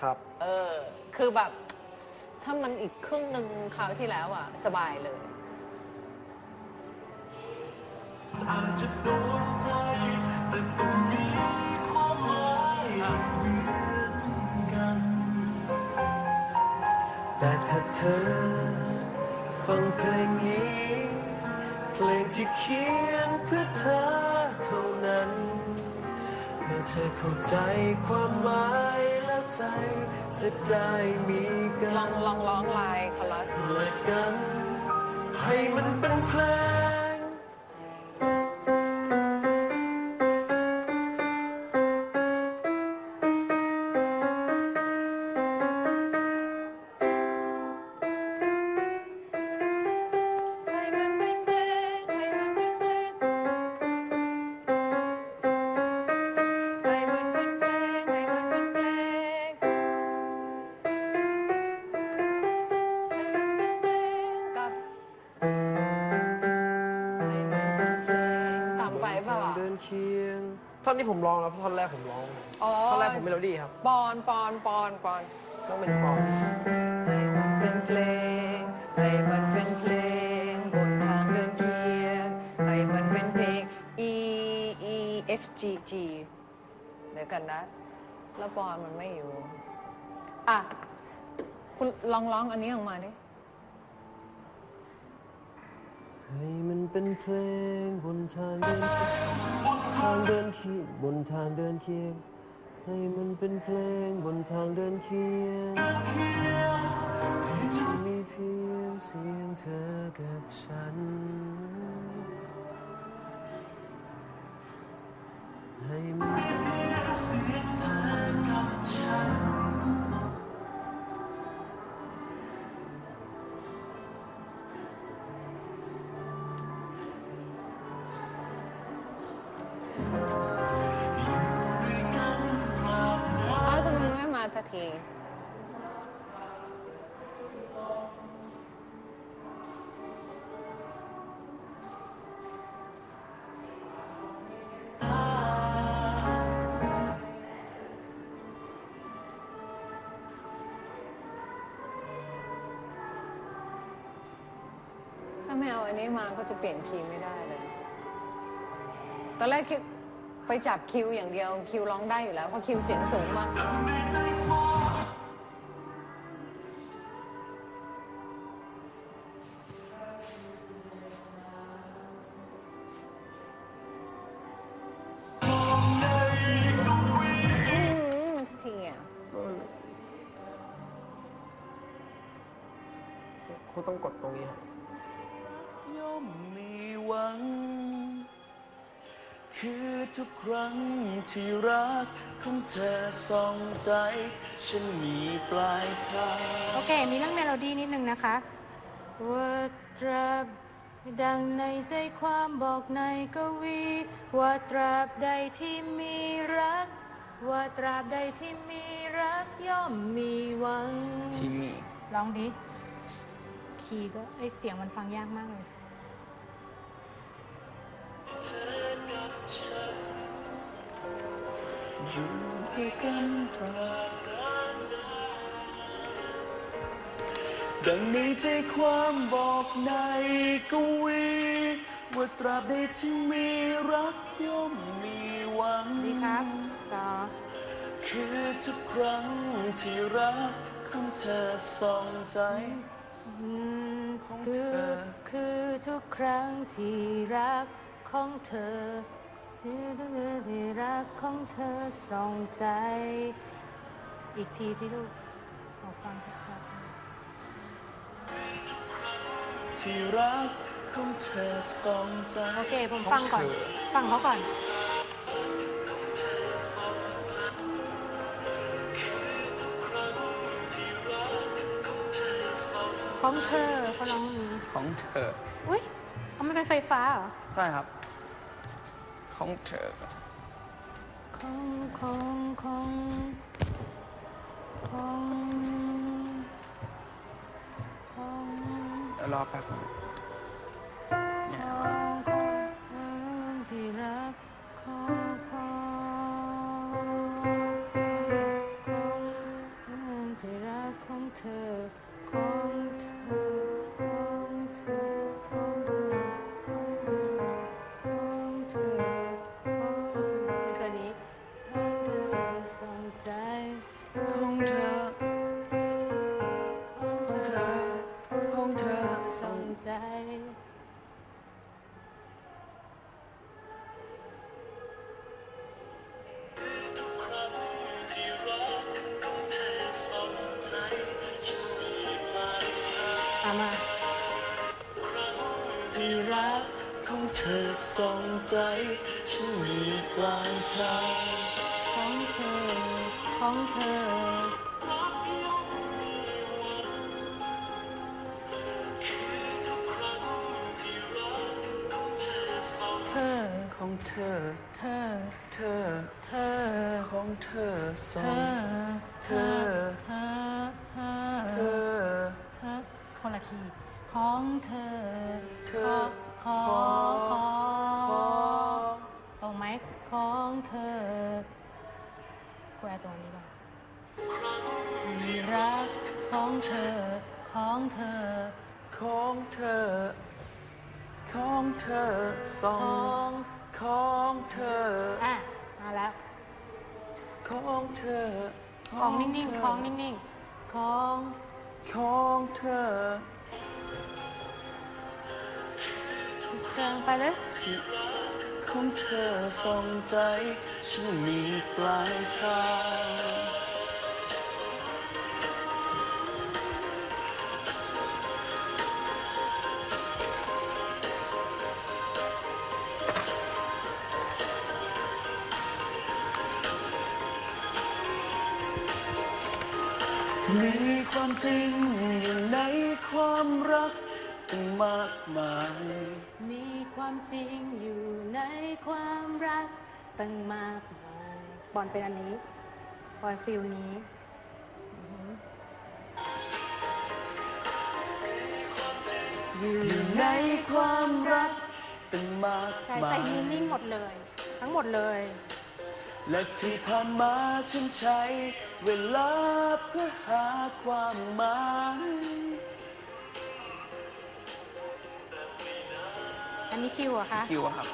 ครับ เออ คือแบบ ถ้ามันอีกครึ่งหนึ่งคราวที่แล้วอะ สบายเลย อาจจะโดนใจแต่ต้องมีความหมายเหมือนกัน แต่ถ้าเธอ ฟังเพลงนี้ เพลงที่เขียนเพื่อเธอเท่านั้นเพื่อเธอเข้าใจความหมายแล้ว ใจจะได้มีกัลองลองร้องลายคอรัสและกันให้มันเป็นเพลง ท่อนนี้ผมร้องแล้วท่อนแรกผมร้องอ๋อท่อนแรกผมเมโลดี้ครับปอนปอนปอนปอนต้องเป็นปอนให้มันเป็นเพลงให้มันเป็นเพลงบนทางเดินเคียงให้มันเป็นเพลง E E F G G เดี๋ยวกันนะ แล้วปอนมันไม่อยู่ อะ คุณลองร้องอันนี้ออกมาดิ ให้มัน เป็นเพลงบนทางเดินทางเดินเคียงบนทางเดินเคียง ให้มันเป็นเพลงบนทางเดินเคียงที่จะมีเพียงเสียงเธอกับฉัน ให้มัน ทีถ้าไม่เอาอันนี้มาก็จะเปลี่ยนคีย์ไม่ได้เลย ตอนแรกคิดไปจับคิวอย่างเดียวคิวร้องได้อยู่แล้วเพราะคิวเสียงสูงมาก คือทุกครั้งที่รักของเธอส่องใจ ฉันมีปลายทางโอเค มีเรื่องเมโลดี้นิดนึงนะคะว่าตราบดังในใจความบอกในกวี ว่าตราบใดที่มีรัก ว่าตราบใดที่มีรักย่อมมีหวังที่มี ลองดิ คีย์ก็ไอเสียงมันฟังยากมากเลย อยู่ด้วยกันตราบนานดังในใจความบอกในกวีว่าตราบใดที่มีรักย่อมมีหวัง ดีครับ ต่อ คือทุกครั้งที่รักของเธอส่องใจอืมของคืเธอ อคือทุกครั้งที่รักของเธอ คือทุกครั้งที่รักของเธอส่องใจ อีกทีพี่ลูกขอฟังชัดที่รักของเธอส่องใจๆโอเค ผมฟังก่อน ฟังเขาก่อน ของเธอเขาร้องอย่างนี้ของเธอ อุ้ยเขาไม่เป็นไฟฟ้าเหรอ ใช่ครับ ของเธอของของของของของเดี๋ยวรอแป๊บนึงเนี่ยของของที่รักของของของของเธอของเธอ ใจเอามา ที่รักของเธอส่งใจ ฉันมีปลายทางของเธอ ของเธอ ของเธอ เธอ เธอ เธอ ของเธอสเธองอ เธอ เธอ เธอ เธอ เธอ คนละทีของเธอเธอ ขอขอขอตรงไหมของเธอแอตรงนี้ก่อนมีรักของเธอ ของเธอ ของเธอ ของเธอสอของ ง ของเธอ อะมาแล้วของเธอของนิ่งๆของนิ่งๆของ ของเธอเครื่องไปเลยของเธอส่งใจ ฉันมีปลายทาง มีความจริงอยู่ในความรักตั้งมากมาย มีความจริงอยู่ในความรักตั้งมากมาย บอลเป็นอันนี้ บอลฟิลนี้ อยู่ในความรักตั้งมากใช่มาใส่นิ่งๆหมดเลย ทั้งหมดเลย และที่ผ่านมาฉันใช้เวลาเพื่อหาความหมายอันนี้คิวเหรอะคะคิวอะครับ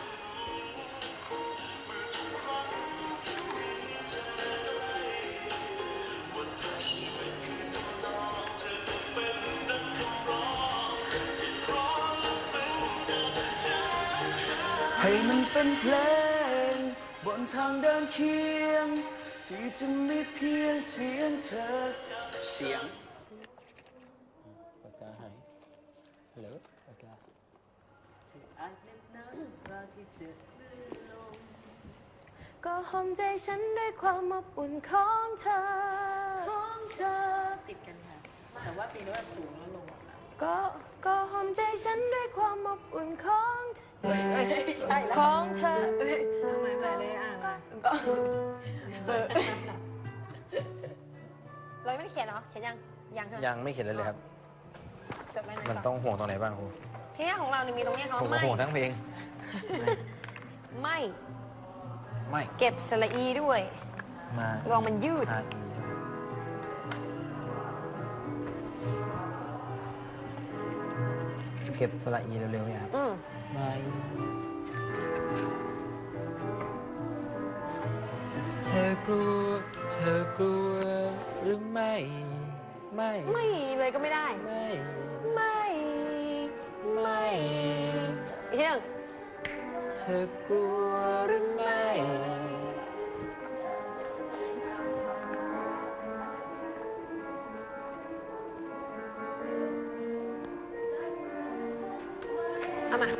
ให้มันเป็นเพลง บนทางเดินเคียง ที่จะมีเพียงเสียงเธอ เสียงปากกาหายฮัลโหลปากกาก็หอมใจฉันด้วยความอบอุ่นของเธอ ของเธอ ติดกันค่ะ แต่ว่าปีนี้สูงแล้วลงอะก็ก็หอมใจฉันด้วยความอบอุ่นของเธอ ใช่แล้วของเธอเอ้ยทำไมไม่ได้อ่านมาก็เราไม่ได้เขียนเหรอ เขียนยัง ยังใช่ไหมยังไม่เขียนเลยเลยครับ จบไปไหนมันก่อนต้องห่วงตรงไหนบ้างครูที่นี่ของเรานี่มีตรงนี้เขาผมก็ไม่ห่วงทั้งเพลง ไม่ไม่ เก็บสระอีด้วย มาลองมันยืด อาอีเก็บสระอีเร็วๆเนี่ยครับ อืม ไม่เธอกลัว เธอกลัวหรือไม่ ไม่ ไม่เลยก็ไม่ได้ ไม่ ไม่ ไม่อีกทีหนึ่ง เธอกลัวหรือไม่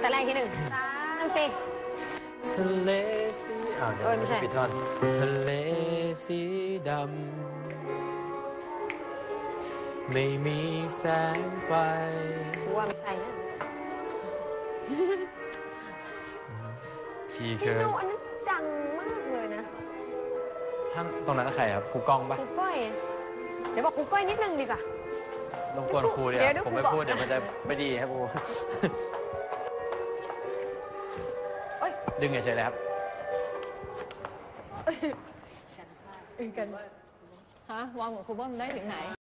แต่แรกทีหนึ่งสามสี่ทะเลสีอ้าวเดี๋ยวเอ้ยไม่ใช่ปิดท่อนทะเลสีดำไม่มีแสงไฟกูว่าไม่ใช่นะขี่พี่เคิร์โนอันนั้นดังมากเลยนะท่านตรงนั้นใครครับครูกล้องปะกูก้อยเดี๋ยวบอกกูก้อยนิดนึงดีกว่ารบกวนครูเดี๋เดี๋ยยววเดี๋ยวผมไม่ครูบอกพูดเดี๋ยวมันจะไม่ดีครับครูเอ้ย ดึงเฉยๆเลยครับฮะวางหัวครูบ้อมได้ถึงไหน